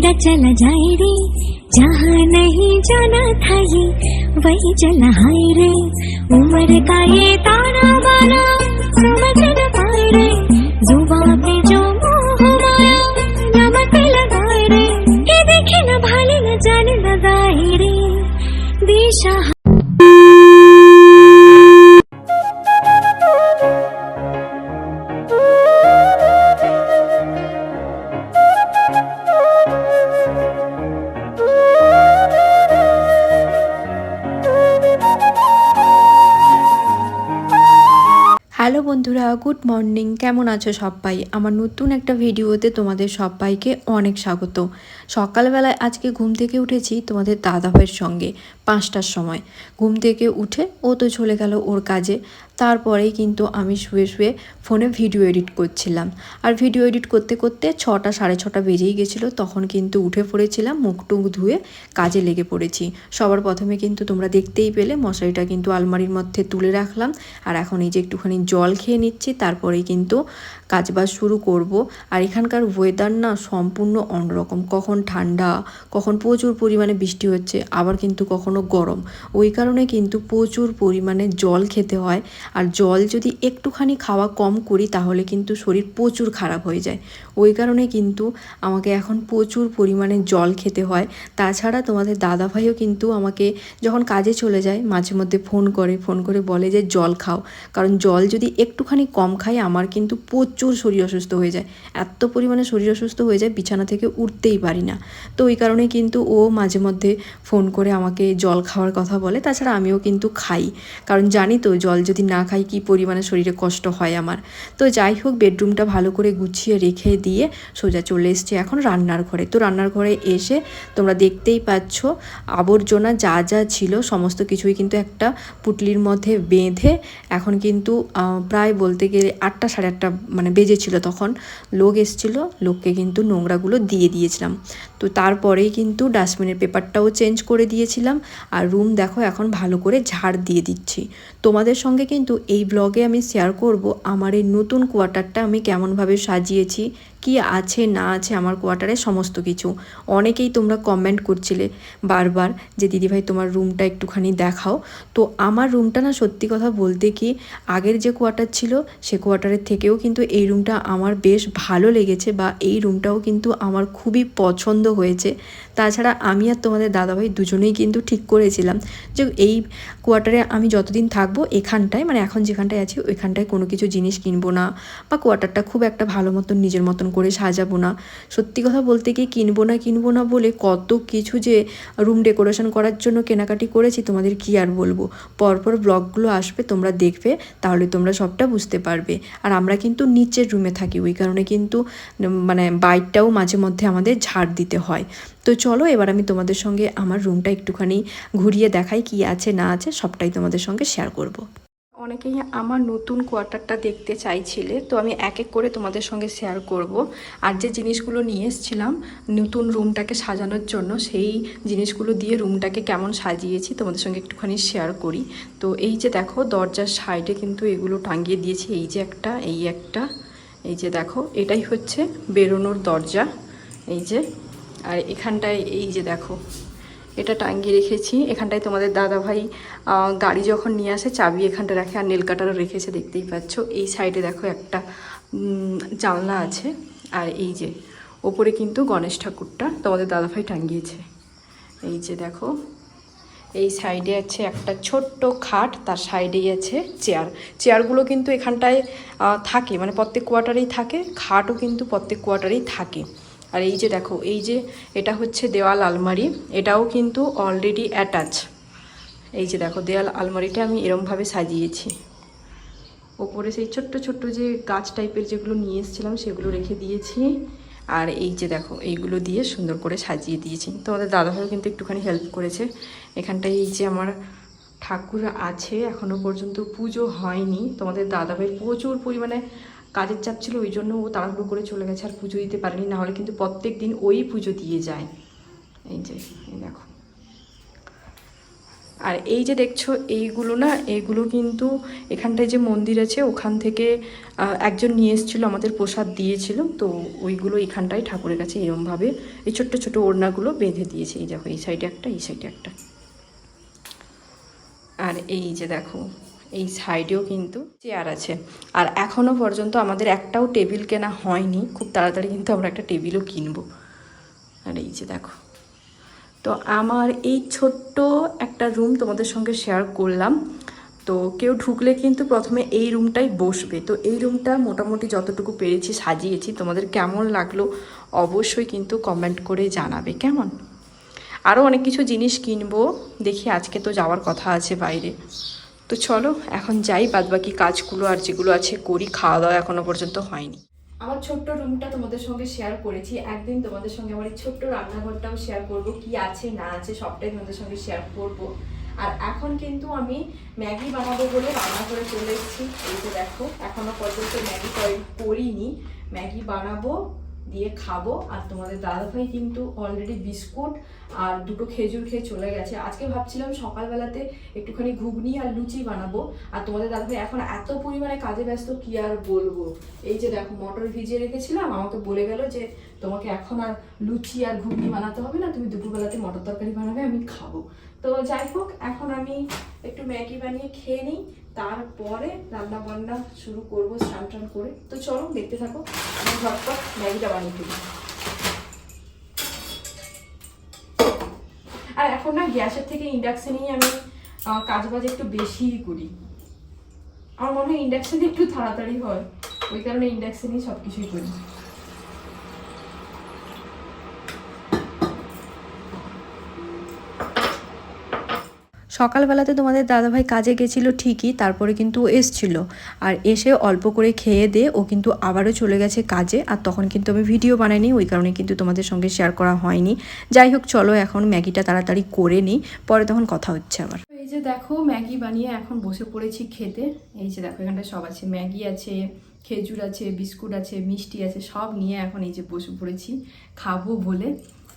उड़ा चला जाए रे, जहाँ नहीं जाना था ये, वही चला हाय रे। उम्र का ये ताना बाना হ্যালো বন্ধুরা, গুড মর্নিং। কেমন আছো সবাই? আমার নতুন একটা ভিডিওতে তোমাদের সবাইকে অনেক স্বাগত। সকালবেলায় আজকে ঘুম থেকে উঠেছি তোমাদের দাদা ভাইয়ের সঙ্গে পাঁচটার সময়। ঘুম থেকে উঠে ও তো চলে গেল ওর কাজে। তারপরেই কিন্তু আমি শুয়ে শুয়ে ফোনে ভিডিও এডিট করছিলাম। আর ভিডিও এডিট করতে করতে ছটা, সাড়ে ছটা বেজেই গেছিল, তখন কিন্তু উঠে পড়েছিলাম, মুখ টুক ধুয়ে কাজে লেগে পড়েছি। সবার প্রথমে কিন্তু তোমরা দেখতেই পেলে, মশারিটা কিন্তু আলমারির মধ্যে তুলে রাখলাম। আর এখন এই যে একটুখানি জল খেয়ে নিচ্ছি, তারপরেই কিন্তু কাজবাজ শুরু করব। আর এখানকার ওয়েদার না সম্পূর্ণ অন্যরকম। কখন ঠান্ডা, কখন প্রচুর পরিমাণে বৃষ্টি হচ্ছে, আবার কিন্তু কখনো গরম। ওই কারণে কিন্তু প্রচুর পরিমাণে জল খেতে হয়। আর জল যদি একটুখানি খাওয়া কম করি, তাহলে কিন্তু শরীর প্রচুর খারাপ হয়ে যায়। ওই কারণে কিন্তু আমাকে এখন প্রচুর পরিমাণে জল খেতে হয়। তাছাড়া তোমাদের দাদাভাইও কিন্তু আমাকে যখন কাজে চলে যায়, মাঝে মধ্যে ফোন করে ফোন করে বলে যে, জল খাও। কারণ জল যদি একটুখানি কম খাই, আমার কিন্তু প্রচুর শরীর অসুস্থ হয়ে যায়। এত পরিমাণে শরীর অসুস্থ হয়ে যায়, বিছানা থেকে উঠতেই পারি না। তো ওই কারণে কিন্তু ও মাঝে মধ্যে ফোন করে আমাকে জল খাওয়ার কথা বলে। তাছাড়া আমিও কিন্তু খাই। কারণ জানি তো, জল যদি না খাই, কী পরিমাণে শরীরে কষ্ট হয় আমার। তো যাই হোক, বেডরুমটা ভালো করে গুছিয়ে রেখে দিয়ে সোজা চলে এসছে এখন রান্নার ঘরে। তো রান্নার ঘরে এসে তোমরা দেখতেই পাচ্ছ, আবর্জনা যা যা ছিল সমস্ত কিছুই কিন্তু একটা পুটলির মধ্যে বেঁধে এখন কিন্তু প্রায় বলতে গেলে আটটা সাড়ে আটটা মানে বেজেছিল তখন। লোক এসছিল, লোককে কিন্তু নোংরাগুলো দিয়ে দিয়েছিলাম। তো তারপরেই কিন্তু ডাস্টবিনের পেপারটাও চেঞ্জ করে দিয়েছিলাম। আর রুম দেখো এখন ভালো করে ঝাড় দিয়ে দিচ্ছি। তোমাদের সঙ্গে কিন্তু এই ব্লগে আমি শেয়ার করব আমার এই নতুন কোয়ার্টারটা আমি কেমনভাবে সাজিয়েছি কি আছে, না আছে, আমার কোয়ার্টারে সমস্ত কিছু। অনেকেই তোমরা কমেন্ট করছিলে বারবার যে, দিদিভাই, তোমার রুমটা একটুখানি দেখাও। তো আমার রুমটা না সত্যি কথা বলতে কি, আগের যে কোয়ার্টার ছিল, সে কোয়ার্টারের থেকেও কিন্তু এই রুমটা আমার বেশ ভালো লেগেছে বা এই রুমটাও কিন্তু আমার খুবই পছন্দ হয়েছে। তাছাড়া আমি আর তোমাদের দাদাভাই দুজনেই কিন্তু ঠিক করেছিলাম যে, এই কোয়ার্টারে আমি যতদিন থাকব এখানটায় মানে এখন যেখানটায় আছি, ওইখানটায় কোনো কিছু জিনিস কিনবো না বা কোয়ার্টারটা খুব একটা ভালো মতন নিজের মতন করে সাজাবো না। সত্যি কথা বলতে কি কিনবো না কিনবো না বলে কত কিছু যে রুম ডেকোরেশন করার জন্য কেনাকাটি করেছি, তোমাদের কি আর বলব? পরপর ব্লগগুলো আসবে, তোমরা দেখবে, তাহলে তোমরা সবটা বুঝতে পারবে। আর আমরা কিন্তু নিচের রুমে থাকি, ওই কারণে কিন্তু মানে বাইকটাও মাঝে মধ্যে আমাদের ঝাড় দিতে হয়। তো চলো, এবার আমি তোমাদের সঙ্গে আমার রুমটা একটুখানি ঘুরিয়ে দেখাই কি আছে না আছে, সবটাই তোমাদের সঙ্গে শেয়ার করব। অনেকেই আমার নতুন কোয়ার্টারটা দেখতে চাইছিলে, তো আমি এক এক করে তোমাদের সঙ্গে শেয়ার করব। আর যে জিনিসগুলো নিয়ে এসেছিলাম নতুন রুমটাকে সাজানোর জন্য, সেই জিনিসগুলো দিয়ে রুমটাকে কেমন সাজিয়েছি তোমাদের সঙ্গে একটুখানি শেয়ার করি। তো এই যে দেখো, দরজার সাইডে কিন্তু এগুলো টাঙিয়ে দিয়েছি, এই যে একটা, এই একটা, এই যে দেখো, এটাই হচ্ছে বেরোনোর দরজা, এই যে, আর এখানটায় এই যে দেখো এটা টাঙ্গিয়ে রেখেছি। এখানটায় তোমাদের দাদা ভাই গাড়ি যখন নিয়ে আসে, চাবি এখানটা রাখে আর নেল কাটারও রেখেছে, দেখতেই পাচ্ছ। এই সাইডে দেখো একটা জানলা আছে। আর এই যে, ওপরে কিন্তু গণেশ ঠাকুরটা তোমাদের দাদা ভাই টাঙ্গিয়েছে। এই যে দেখো, এই সাইডে আছে একটা ছোট্ট খাট, তার সাইডেই আছে চেয়ার। চেয়ারগুলো কিন্তু এখানটায় থাকে মানে প্রত্যেক কোয়ার্টারেই থাকে, খাটও কিন্তু প্রত্যেক কোয়ার্টারেই থাকে। আর এই যে দেখো, এই যে এটা হচ্ছে দেওয়াল আলমারি, এটাও কিন্তু অলরেডি অ্যাটাচ এই যে দেখো, দেওয়াল আলমারিটা আমি এরমভাবে সাজিয়েছি। ওপরে সেই ছোট্ট ছোট্ট যে গাছ টাইপের যেগুলো নিয়ে এসেছিলাম, সেগুলো রেখে দিয়েছি। আর এই যে দেখো, এইগুলো দিয়ে সুন্দর করে সাজিয়ে দিয়েছি। তোমাদের দাদাভাইও কিন্তু একটুখানি হেল্প করেছে। এখানটায় এই যে আমার ঠাকুর আছে এখনও পর্যন্ত পুজো হয়নি। তোমাদের দাদাভাইয়ের প্রচুর পরিমাণে কাজের চাপ ছিল, ওই জন্য ও তাড়াহুড়ো করে চলে গেছে, আর পুজো দিতে পারেনি। না হলে কিন্তু প্রত্যেক দিন ওই পুজো দিয়ে যায়। এই যে, এই দেখো। আর এই যে দেখছ, এইগুলো না, এইগুলো কিন্তু এখানটায় যে মন্দির আছে, ওখান থেকে একজন নিয়ে এসেছিল, আমাদের প্রসাদ দিয়েছিল। তো ওইগুলো এখানটায় ঠাকুরের কাছে এরমভাবে এই ছোট্ট ছোট ওড়নাগুলো বেঁধে দিয়েছে। এই দেখো, এই সাইডে একটা, এই সাইডে একটা। আর এই যে দেখো এই সাইডেও কিন্তু চেয়ার আছে। আর এখনও পর্যন্ত আমাদের একটাও টেবিল কেনা হয়নি। খুব তাড়াতাড়ি কিন্তু আমরা একটা টেবিলও কিনবো। আর এই যে দেখো। তো আমার এই ছোট্ট একটা রুম তোমাদের সঙ্গে শেয়ার করলাম। তো কেউ ঢুকলে কিন্তু প্রথমে এই রুমটাই বসবে। তো এই রুমটা মোটামুটি যতটুকু পেরেছি সাজিয়েছি। তোমাদের কেমন লাগল অবশ্যই কিন্তু কমেন্ট করে জানাবে। কেমন? আরও অনেক কিছু জিনিস কিনবো। দেখি আজকে তো যাওয়ার কথা আছে বাইরে। তো চলো, এখন যাই, বাদবাকি কাজগুলো আর যেগুলো আছে করি খাওয়া দাওয়া এখনও পর্যন্ত হয়নি। আমার ছোট্ট রুমটা তোমাদের সঙ্গে শেয়ার করেছি। একদিন তোমাদের সঙ্গে আমার এই ছোট্ট রান্নাঘরটাও শেয়ার করব, কি আছে, না আছে, সবটাই তোমাদের সঙ্গে শেয়ার করব। আর এখন কিন্তু আমি ম্যাগি বানাবো বলে রান্না করে চলে এসেছি। এই যে দেখো, এখনও পর্যন্ত ম্যাগি করিনি। ম্যাগি বানাবো দিয়ে খাব। আর তোমাদের দাদাভাই কিন্তু অলরেডি বিস্কুট আর দুটো খেজুর খেয়ে চলে গেছে। আজকে ভাবছিলাম সকালবেলাতে একটুখানি ঘুগনি আর লুচি বানাবো। আর তোমাদের দাদাভাই এখন এত পরিমাণে কাজে ব্যস্ত, কি আর বলব? এই যে দেখো, মটর ভিজিয়ে রেখেছিলাম, আমাকে বলে গেল যে তোমাকে এখন আর লুচি আর ঘুগনি বানাতে হবে না, তুমি দুপুরবেলাতে মটর তরকারি বানাবে, আমি খাব। তো যাই হোক, এখন আমি একটু ম্যাগি বানিয়ে খেয়ে নিই, তারপরে রান্না বান্না শুরু করব, স্নান টান করে। তো চলো, দেখতে থাকো, আমি ঝটপট ম্যাগিটা বানিয়ে ফেলি। আর এখন না, গ্যাসের থেকে ইন্ডাকশনেই আমি কাজ বাজ একটু বেশিই করি। আমার মনে হয় ইন্ডাকশনে একটু তাড়াতাড়ি হয়। ওই কারণে ইন্ডাকশনেই সব কিছুই করি। সকালবেলাতে তোমাদের দাদাভাই কাজে গেছিল ঠিকই, তারপরে কিন্তু এসছিল। আর এসে অল্প করে খেয়ে দিয়ে ও কিন্তু আবারও চলে গেছে কাজে, আর তখন কিন্তু আমি ভিডিও বানাইনি, ওই কারণে কিন্তু তোমাদের সঙ্গে শেয়ার করা হয়নি। যাই হোক, চলো এখন ম্যাগিটা তাড়াতাড়ি করে নিই, পরে তখন কথা হচ্ছে আবার। এই যে দেখো, ম্যাগি বানিয়ে এখন বসে পড়েছি খেতে। এই যে দেখো এখানটা সব আছে। ম্যাগি আছে, খেজুর আছে, বিস্কুট আছে, মিষ্টি আছে, সব নিয়ে এখন এই যে বসে পড়েছি। খাব বলে।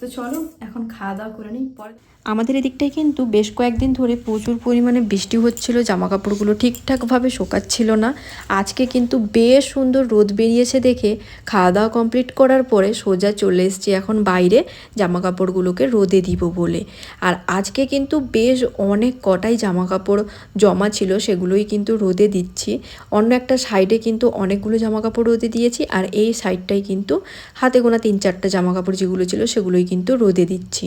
তো চলো, এখন খাওয়া দাওয়া করে নিই, পরে আমাদের এদিকটায় কিন্তু বেশ কয়েকদিন ধরে প্রচুর পরিমাণে বৃষ্টি হচ্ছিল জামা কাপড়গুলো ঠিকঠাকভাবে শোকাচ্ছিল না। আজকে কিন্তু বেশ সুন্দর রোদ বেরিয়েছে দেখে। খাওয়া দাওয়া কমপ্লিট করার পরে সোজা চলে এসছি এখন বাইরে জামা কাপড়গুলোকে রোদে দিব বলে। আর আজকে কিন্তু বেশ অনেক কটাই জামা কাপড় জমা ছিল, সেগুলোই কিন্তু রোদে দিচ্ছি। অন্য একটা সাইডে কিন্তু অনেকগুলো জামা কাপড় রোদে দিয়েছি, আর এই সাইডটাই কিন্তু হাতে গোনা তিন চারটা জামা কাপড় যেগুলো ছিল, সেগুলোই কিন্তু রোদে দিচ্ছি।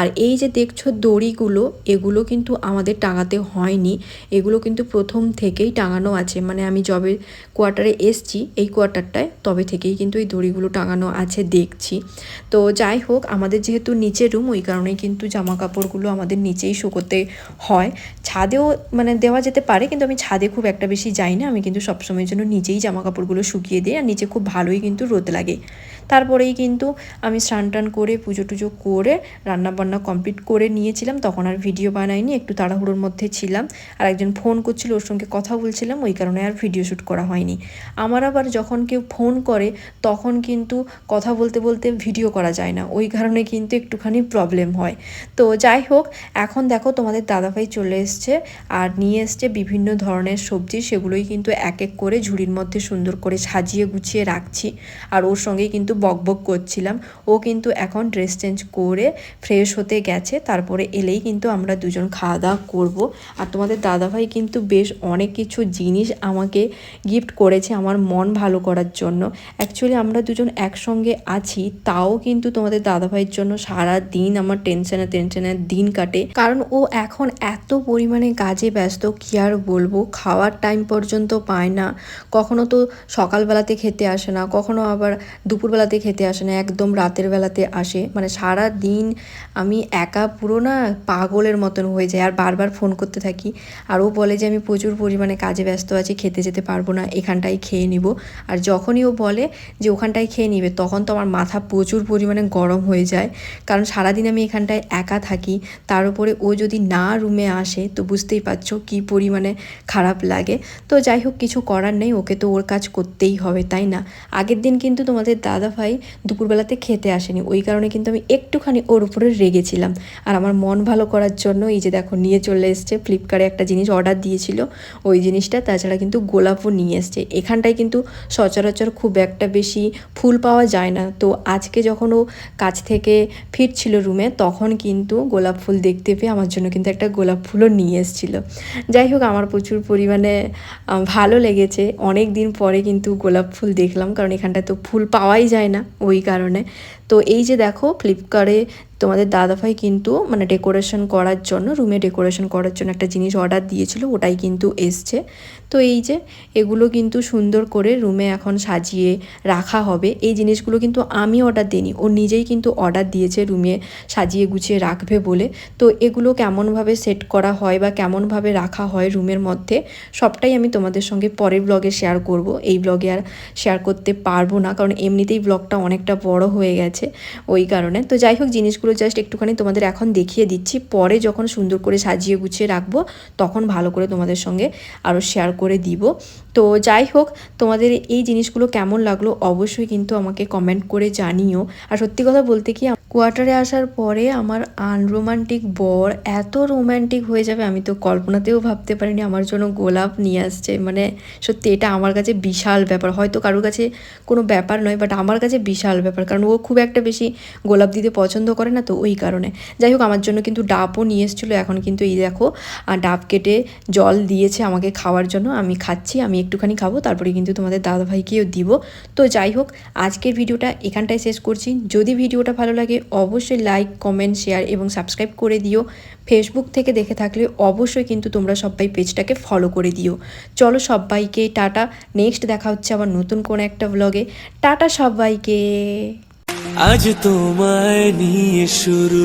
আর এই যে দেখছ দড়িগুলো, এগুলো কিন্তু আমাদের টাঙাতে হয়নি। এগুলো কিন্তু প্রথম থেকেই টাঙানো আছে। মানে আমি যবে কোয়ার্টারে এসছি, এই কোয়ার্টারটায় তবে থেকেই কিন্তু এই দড়িগুলো টাঙানো আছে দেখছি। তো যাই হোক, আমাদের যেহেতু নিচের রুম ওই কারণেই কিন্তু জামা কাপড়গুলো আমাদের নিচেই শুকোতে হয়। ছাদেও মানে দেওয়া যেতে পারে, কিন্তু আমি ছাদে খুব একটা বেশি যাই না। আমি কিন্তু সবসময়ের জন্য নিজেই জামা কাপড়গুলো শুকিয়ে দিই, আর নিচে খুব ভালোই কিন্তু রোদ লাগে। তারপরেই কিন্তু আমি স্নান টান করে, পুজো টুজো করে রান্না বান্না কমপ্লিট করে নিয়েছিলাম। তখন আর ভিডিও বানাইনি, একটু তাড়াহুড়োর মধ্যে ছিলাম। আর একজন ফোন করছিল, ওর সঙ্গে কথা বলছিলাম, ওই কারণে আর ভিডিও শ্যুট করা হয়নি। আমার আবার যখন কেউ ফোন করে, তখন কিন্তু কথা বলতে বলতে ভিডিও করা যায় না। ওই কারণে কিন্তু একটুখানি প্রবলেম হয়। তো যাই হোক, এখন দেখো তোমাদের দাদাভাই চলে এসছে, আর নিয়ে এসছে বিভিন্ন ধরনের সবজি। সেগুলোই কিন্তু এক এক করে ঝুড়ির মধ্যে সুন্দর করে সাজিয়ে গুছিয়ে রাখছি। আর ওর সঙ্গেই কিন্তু বকবক করছিলাম। ও কিন্তু এখন ড্রেস চেঞ্জ করে ফ্রেশ হতে গেছে। তারপরে এলেই কিন্তু আমরা দুজন খাওয়া দাওয়া করব। আর তোমাদের দাদাভাই কিন্তু বেশ অনেক কিছু জিনিস আমাকে গিফট করেছে আমার মন ভালো করার জন্য। অ্যাকচুয়ালি আমরা দুজন একসঙ্গে আছি, তাও কিন্তু তোমাদের দাদাভাইয়ের জন্য সারা দিন আমার টেনশনে টেনশনে দিন কাটে। কারণ ও এখন এত পরিমাণে কাজে ব্যস্ত, কি আর বলব? খাওয়ার টাইম পর্যন্ত পায় না। কখনো তো সকালবেলাতে খেতে আসে না, কখনো আবার দুপুরবেলাতে খেতে আসে না, একদম রাতের বেলাতে আসে। মানে সারা দিন আমি একা পুরো না পাগলের মতন হয়ে যায় আর বারবার ফোন করতে থাকি। আর ও বলে যে, আমি প্রচুর পরিমাণে কাজে ব্যস্ত আছি, খেতে যেতে পারব না এখানটাই খেয়ে নিব। আর যখনই ও বলে যে, ওখানটায় খেয়ে নিবে, তখন তো আমার মাথা প্রচুর পরিমাণে গরম হয়ে যায়। কারণ সারাদিন আমি এখানটায় একা থাকি, তার উপরে ও যদি না রুমে আসে, তো বুঝতেই পারছ কী পরিমাণে খারাপ লাগে। তো যাই হোক, কিছু করার নেই, ওকে তো ওর কাজ করতেই হবে, তাই না? আগের দিন কিন্তু তোমাদের দাদা ভাই দুপুরবেলাতে খেতে আসেনি। ওই কারণে কিন্তু আমি একটুখানি ওর উপরে রেগেছিলাম। আর আমার মন ভালো করার জন্য এই যে দেখো, নিয়ে চলে এসছে ফ্লিপকার্টে একটা জিনিস অর্ডার দিয়েছিল। ওই জিনিসটা তাছাড়া কিন্তু গোলাপও নিয়ে এসছে। এখানটায় কিন্তু সচরাচর খুব একটা বেশি ফুল পাওয়া যায় না। তো আজকে যখন ও কাছ থেকে ফিরছিল রুমে, তখন কিন্তু গোলাপ ফুল দেখতে পেয়ে আমার জন্য কিন্তু একটা গোলাপ ফুলও নিয়ে এসেছিল। যাই হোক, আমার প্রচুর পরিমাণে ভালো লেগেছে। অনেক দিন পরে কিন্তু গোলাপ ফুল দেখলাম, কারণ এখানটায় তো ফুল পাওয়াই যায় না ওই কারণে। তো এই যে দেখো ফ্লিপকার্টে তোমাদের দাদাভাই কিন্তু মানে ডেকোরেশন করার জন্য রুমে ডেকোরেশন করার জন্য একটা জিনিস অর্ডার দিয়েছিল, ওটাই কিন্তু এসছে। তো এই যে, এগুলো কিন্তু সুন্দর করে রুমে এখন সাজিয়ে রাখা হবে। এই জিনিসগুলো কিন্তু আমি অর্ডার দিইনি, ও নিজেই কিন্তু অর্ডার দিয়েছে রুমে সাজিয়ে গুছিয়ে রাখবে বলে। তো এগুলো কেমনভাবে সেট করা হয় বা কেমনভাবে রাখা হয় রুমের মধ্যে, সবটাই আমি তোমাদের সঙ্গে পরের ব্লগে শেয়ার করব। এই ব্লগে আর শেয়ার করতে পারব না, কারণ এমনিতেই ব্লগটা অনেকটা বড় হয়ে গেছে ওই কারণে। তো যাই হোক, জিনিসগুলো জাস্ট একটুখানি তোমাদের এখন দেখিয়ে দিচ্ছি। পরে যখন সুন্দর করে সাজিয়ে গুছিয়ে রাখব, তখন ভালো করে তোমাদের সঙ্গে আরও শেয়ার করে দিব। তো যাই হোক, তোমাদের এই জিনিসগুলো কেমন লাগল অবশ্যই কিন্তু আমাকে কমেন্ট করে জানিও। আর সত্যি কথা বলতে কি কোয়ার্টারে আসার পরে আমার আনরোমান্টিক বর এত রোম্যান্টিক হয়ে যাবে, আমি তো কল্পনাতেও ভাবতে পারিনি আমার জন্য গোলাপ নিয়ে আসছে। মানে সত্যি এটা আমার কাছে বিশাল ব্যাপার। হয়তো কারোর কাছে কোনো ব্যাপার নয় বাট আমার কাছে বিশাল ব্যাপার। কারণ ও খুব একটা বেশি গোলাপ দিতে পছন্দ করে না তো ওই কারণে। যাই হোক, আমার জন্য কিন্তু ডাবও নিয়ে এসেছিল। এখন কিন্তু এই দেখো ডাব কেটে জল দিয়েছে আমাকে খাওয়ার জন্য। আমি খাচ্ছি, আমি একটুখানি খাব, তারপরে কিন্তু তোমাদের দাদাভাইকেও দিব। তো যাই হোক, আজকের ভিডিওটা এখানটায় শেষ করছি। যদি ভিডিওটা ভালো লাগে, অবশ্যই লাইক, কমেন্ট, শেয়ার এবং সাবস্ক্রাইব করে দিও। ফেসবুক থেকে দেখে থাকলে অবশ্যই কিন্তু তোমরা সবাই পেজটাকে ফলো করে দিও। চলো সবাইকে, টাটা। নেক্সট দেখা হচ্ছে আবার নতুন কোনো একটা ব্লগে টাটা সবাইকে। আজ তোমায় নিয়ে শুরু